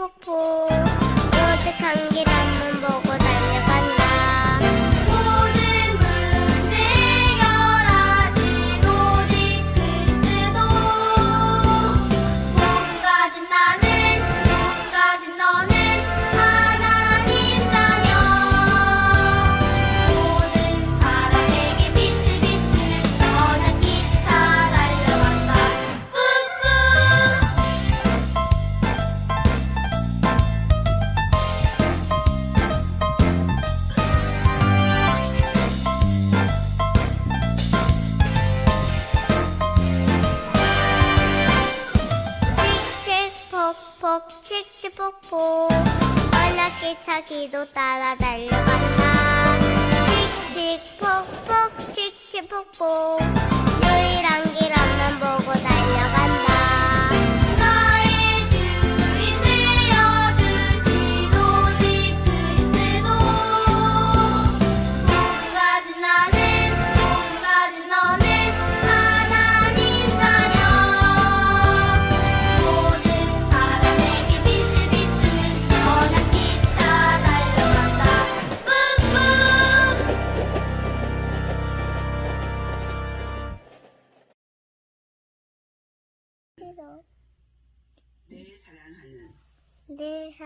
푸푸 어제 한계란만 보고 다녀. people.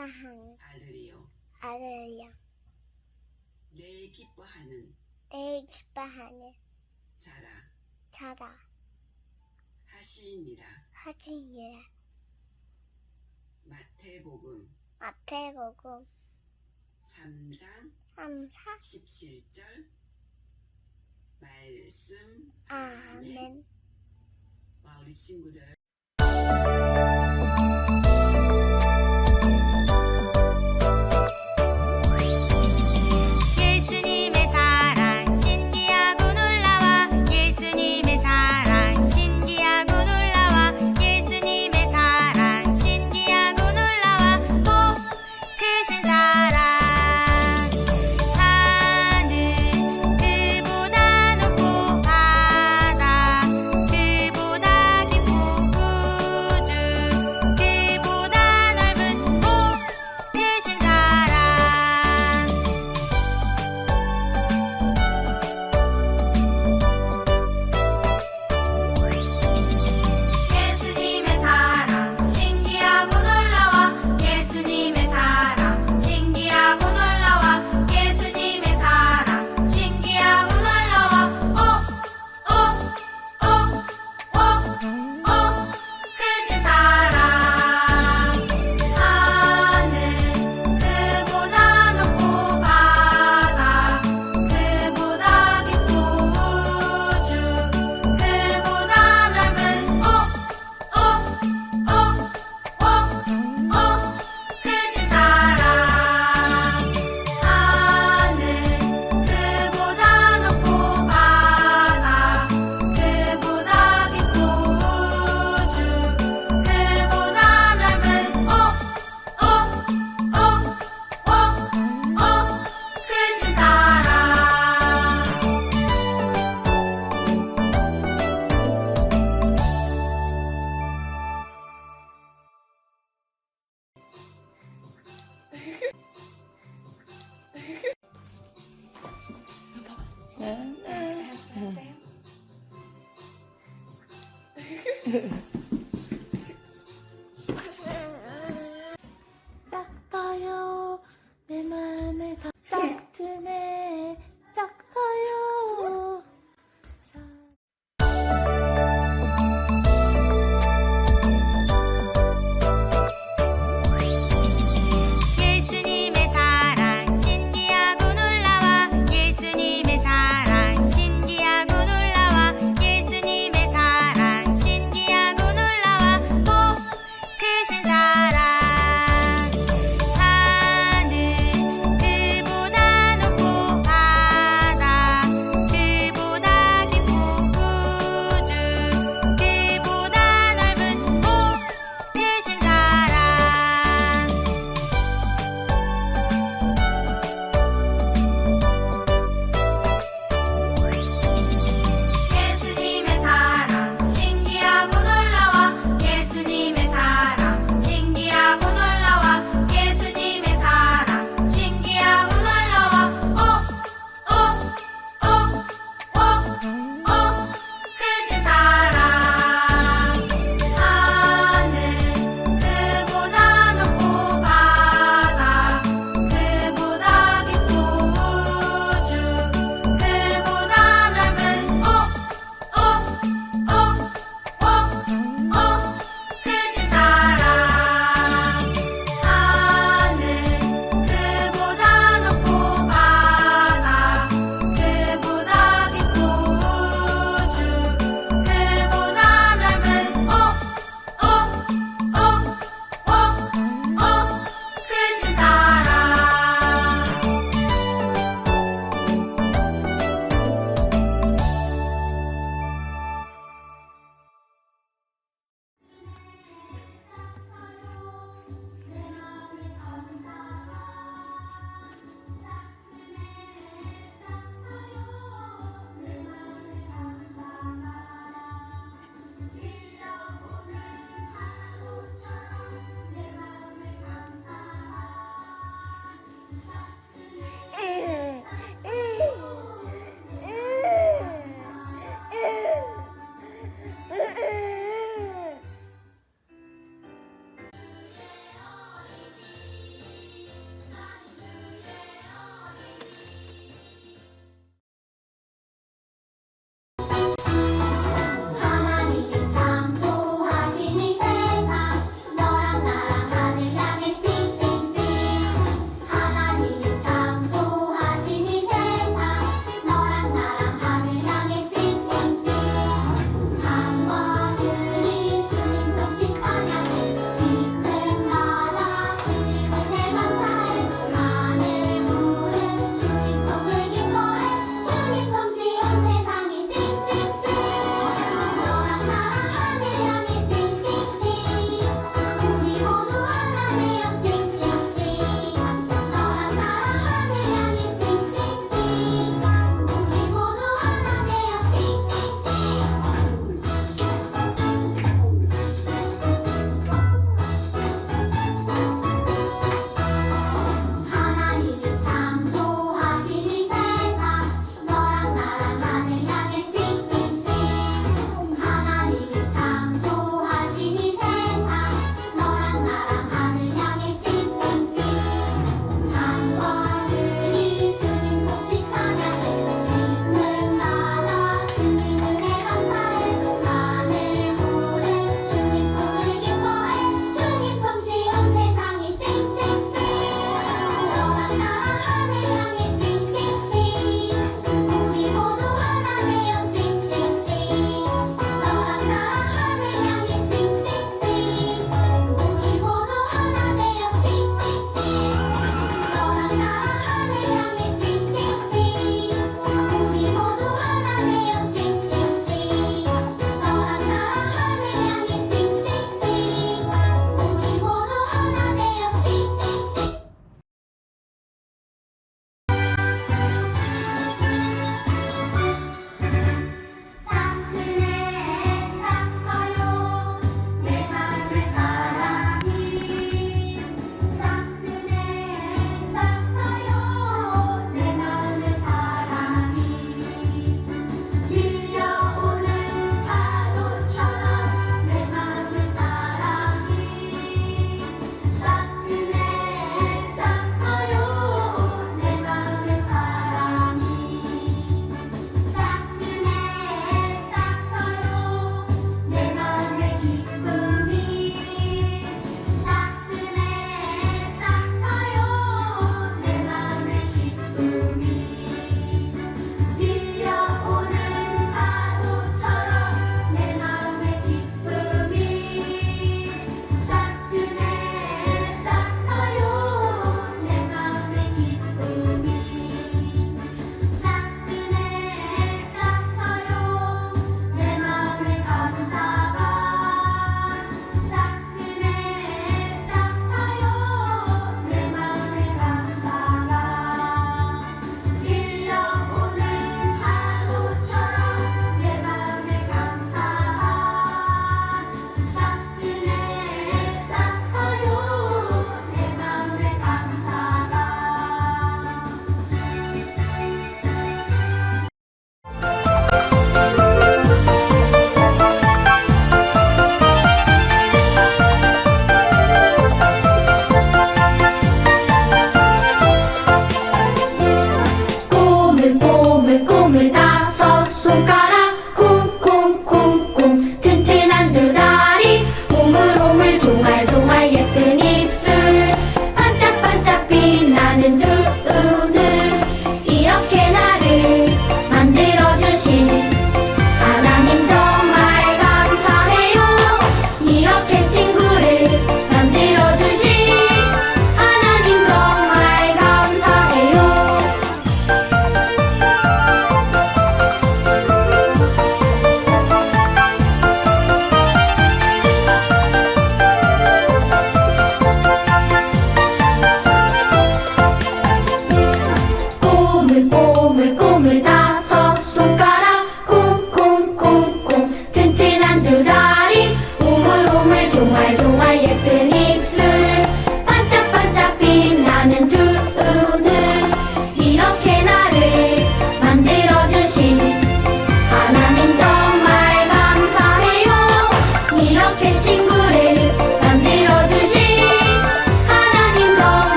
사랑하는 아들이요. 아들이요. 내일 기뻐하는 내일 기뻐하는 자라. 자라. 하시니라. 하시니라. 마태복음 마태복음 3장 3장 17절 말씀 아멘. 와 우리 친구들.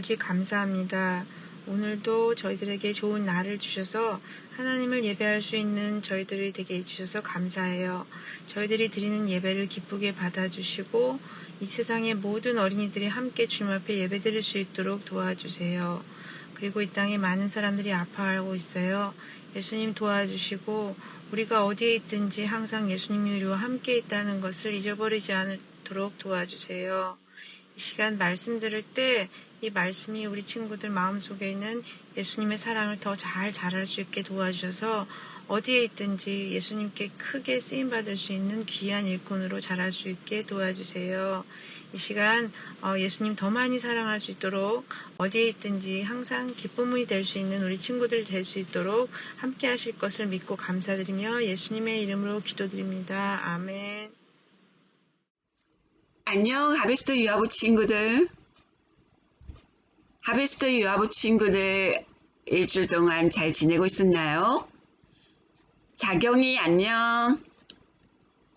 아버지 감사합니다. 오늘도 저희들에게 좋은 날을 주셔서 하나님을 예배할 수 있는 저희들이 되게 해주셔서 감사해요. 저희들이 드리는 예배를 기쁘게 받아주시고 이 세상의 모든 어린이들이 함께 주님 앞에 예배 드릴 수 있도록 도와주세요. 그리고 이 땅에 많은 사람들이 아파하고 있어요. 예수님 도와주시고 우리가 어디에 있든지 항상 예수님과 함께 있다는 것을 잊어버리지 않도록 도와주세요. 이 시간 말씀 들을 때 이 말씀이 우리 친구들 마음속에 있는 예수님의 사랑을 더 잘 자랄 수 있게 도와주셔서 어디에 있든지 예수님께 크게 쓰임 받을 수 있는 귀한 일꾼으로 자랄 수 있게 도와주세요. 이 시간 어, 예수님 더 많이 사랑할 수 있도록 어디에 있든지 항상 기쁨이 될 수 있는 우리 친구들 될 수 있도록 함께 하실 것을 믿고 감사드리며 예수님의 이름으로 기도드립니다. 아멘. 안녕, 하베스트 유아부 친구들. 하베스트 유아부 친구들 일주일 동안 잘 지내고 있었나요? 자경이 안녕.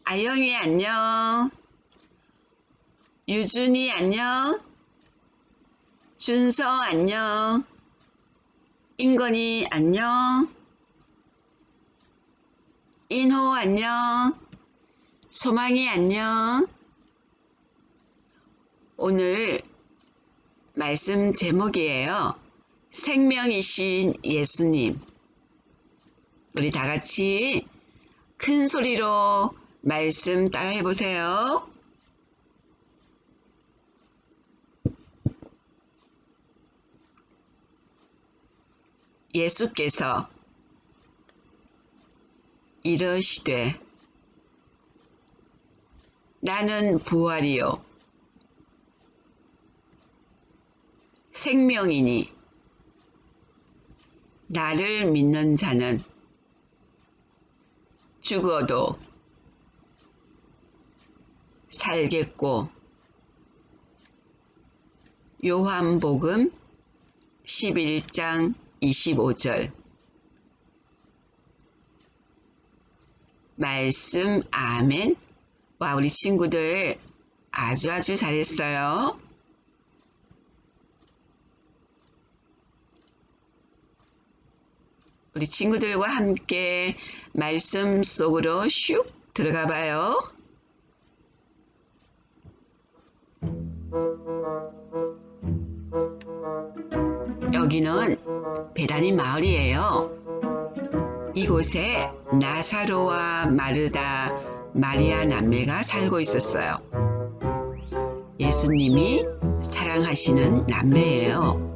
아영이 안녕. 유준이 안녕. 준서 안녕. 임건이 안녕. 인호 안녕. 소망이 안녕. 오늘 말씀 제목이에요. 생명이신 예수님. 우리 다 같이 큰 소리로 말씀 따라 해 보세요. 예수께서 이러시되 나는 부활이요 생명이니 나를 믿는 자는 죽어도 살겠고 요한복음 11장 25절 말씀 아멘 와 우리 친구들 아주 아주 잘했어요. 우리 친구들과 함께 말씀 속으로 슉 들어가 봐요. 여기는 베다니 마을이에요. 이곳에 나사로와 마르다, 마리아 남매가 살고 있었어요. 예수님이 사랑하시는 남매예요.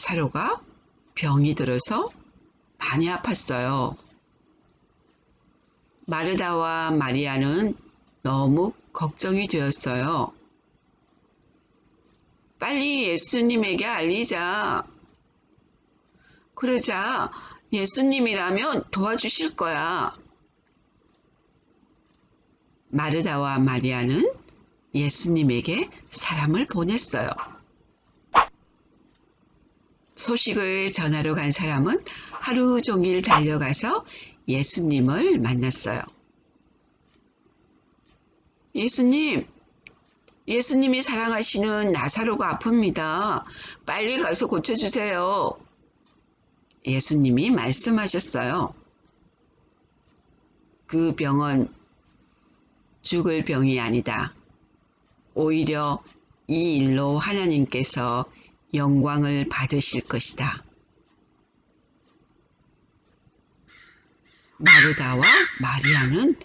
나사로가 병이 들어서 많이 아팠어요. 마르다와 마리아는 너무 걱정이 되었어요. 빨리 예수님에게 알리자. 그러자 예수님이라면 도와주실 거야. 마르다와 마리아는 예수님에게 사람을 보냈어요. 소식을 전하러 간 사람은 하루 종일 달려가서 예수님을 만났어요. 예수님, 예수님이 사랑하시는 나사로가 아픕니다. 빨리 가서 고쳐주세요. 예수님이 말씀하셨어요. 그 병은 죽을 병이 아니다. 오히려 이 일로 하나님께서 영광을 받으실 것이다. 마르다와 마리아는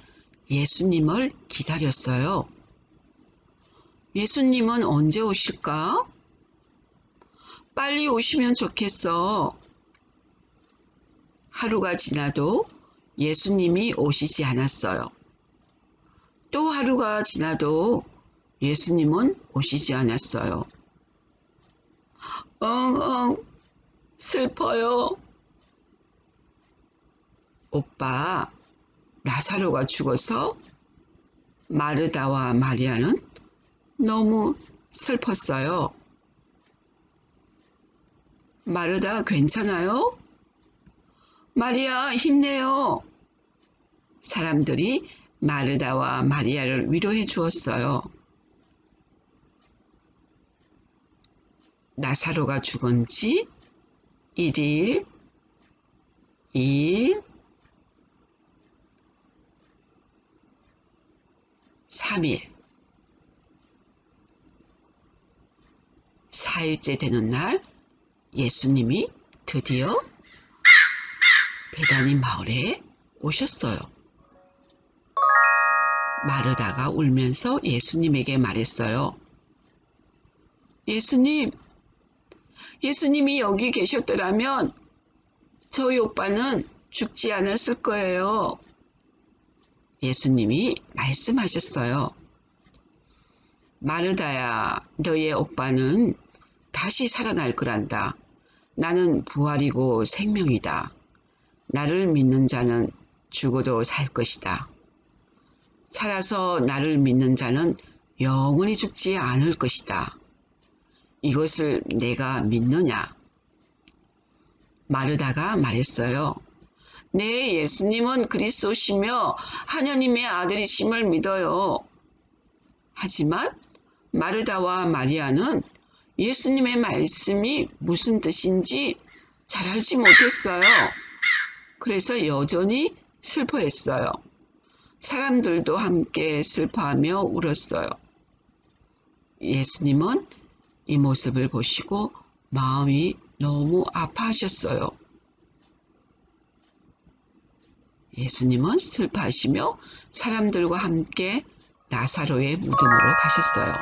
예수님을 기다렸어요. 예수님은 언제 오실까? 빨리 오시면 좋겠어. 하루가 지나도 예수님이 오시지 않았어요. 또 하루가 지나도 예수님은 오시지 않았어요. 엉엉 슬퍼요. 오빠 나사로가 죽어서 마르다와 마리아는 너무 슬펐어요. 마르다 괜찮아요? 마리아 힘내요. 사람들이 마르다와 마리아를 위로해 주었어요. 나사로가 죽은 지 1일, 2일, 3일, 4일째 되는 날 예수님이 드디어 베다니 마을에 오셨어요. 마르다가 울면서 예수님에게 말했어요. 예수님, 예수님이 여기 계셨더라면 저희 오빠는 죽지 않았을 거예요. 예수님이 말씀하셨어요. 마르다야, 너의 오빠는 다시 살아날 거란다. 나는 부활이고 생명이다. 나를 믿는 자는 죽어도 살 것이다. 살아서 나를 믿는 자는 영원히 죽지 않을 것이다. 이것을 내가 믿느냐? 마르다가 말했어요. 네, 예수님은 그리스도시며 하나님의 아들이심을 믿어요. 하지만 마르다와 마리아는 예수님의 말씀이 무슨 뜻인지 잘 알지 못했어요. 그래서 여전히 슬퍼했어요. 사람들도 함께 슬퍼하며 울었어요. 예수님은 이 모습을 보시고 마음이 너무 아파하셨어요. 예수님은 슬퍼하시며 사람들과 함께 나사로의 무덤으로 가셨어요.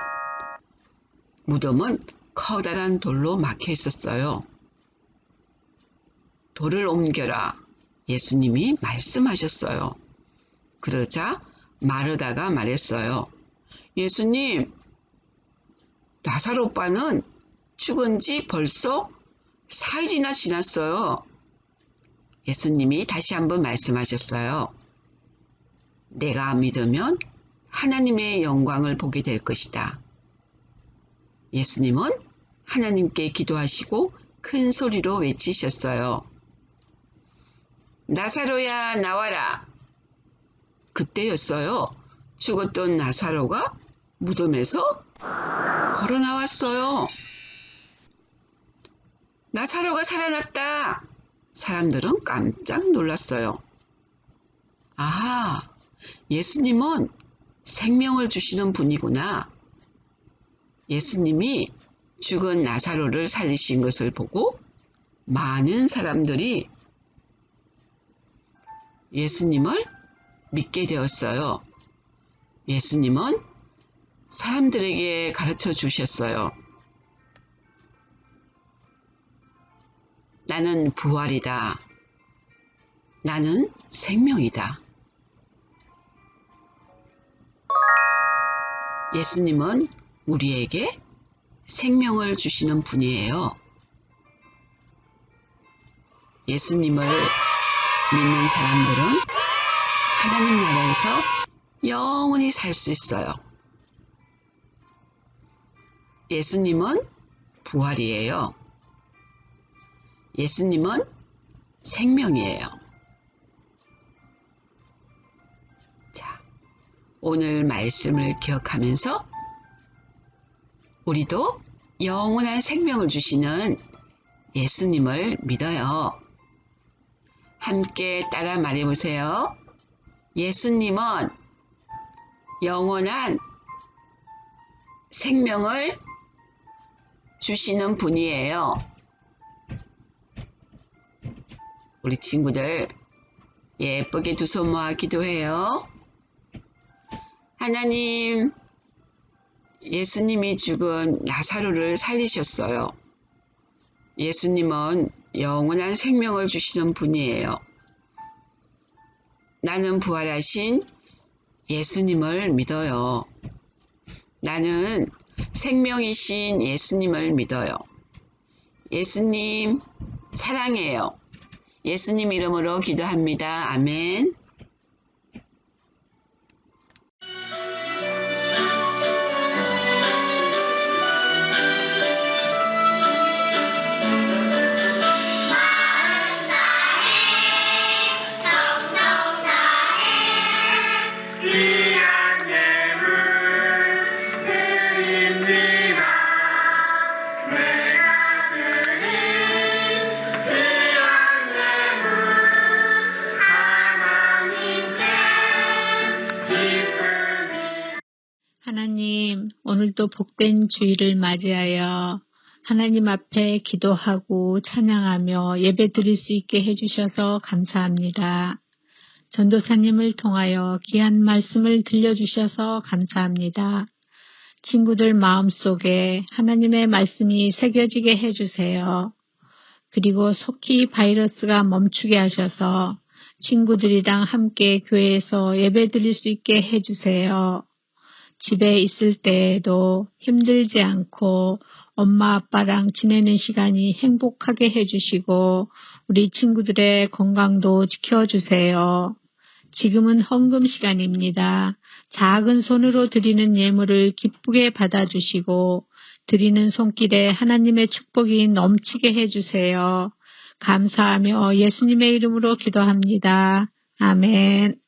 무덤은 커다란 돌로 막혀 있었어요. 돌을 옮겨라. 예수님이 말씀하셨어요. 그러자 마르다가 말했어요. 예수님, 나사로 오빠는 죽은 지 벌써 4일이나 지났어요. 예수님이 다시 한번 말씀하셨어요. 내가 믿으면 하나님의 영광을 보게 될 것이다. 예수님은 하나님께 기도하시고 큰 소리로 외치셨어요. 나사로야 나와라. 그때였어요. 죽었던 나사로가 무덤에서 걸어 나왔어요. 나사로가 살아났다. 사람들은 깜짝 놀랐어요. 아하, 예수님은 생명을 주시는 분이구나. 예수님이 죽은 나사로를 살리신 것을 보고 많은 사람들이 예수님을 믿게 되었어요. 예수님은 사람들에게 가르쳐 주셨어요. 나는 부활이다. 나는 생명이다. 예수님은 우리에게 생명을 주시는 분이에요. 예수님을 믿는 사람들은 하나님 나라에서 영원히 살 수 있어요. 예수님은 부활이에요. 예수님은 생명이에요. 자, 오늘 말씀을 기억하면서 우리도 영원한 생명을 주시는 예수님을 믿어요. 함께 따라 말해보세요. 예수님은 영원한 생명을 주시는 분이에요. 우리 친구들 예쁘게 두 손 모아 기도해요. 하나님, 예수님이 죽은 나사로를 살리셨어요. 예수님은 영원한 생명을 주시는 분이에요. 나는 부활하신 예수님을 믿어요. 나는 생명이신 예수님을 믿어요. 예수님 사랑해요. 예수님 이름으로 기도합니다. 아멘. 복된 주일을 맞이하여 하나님 앞에 기도하고 찬양하며 예배 드릴 수 있게 해주셔서 감사합니다. 전도사님을 통하여 귀한 말씀을 들려주셔서 감사합니다. 친구들 마음속에 하나님의 말씀이 새겨지게 해주세요. 그리고 속히 바이러스가 멈추게 하셔서 친구들이랑 함께 교회에서 예배 드릴 수 있게 해주세요. 집에 있을 때에도 힘들지 않고 엄마 아빠랑 지내는 시간이 행복하게 해주시고 우리 친구들의 건강도 지켜주세요. 지금은 헌금 시간입니다. 작은 손으로 드리는 예물을 기쁘게 받아주시고 드리는 손길에 하나님의 축복이 넘치게 해주세요. 감사하며 예수님의 이름으로 기도합니다. 아멘.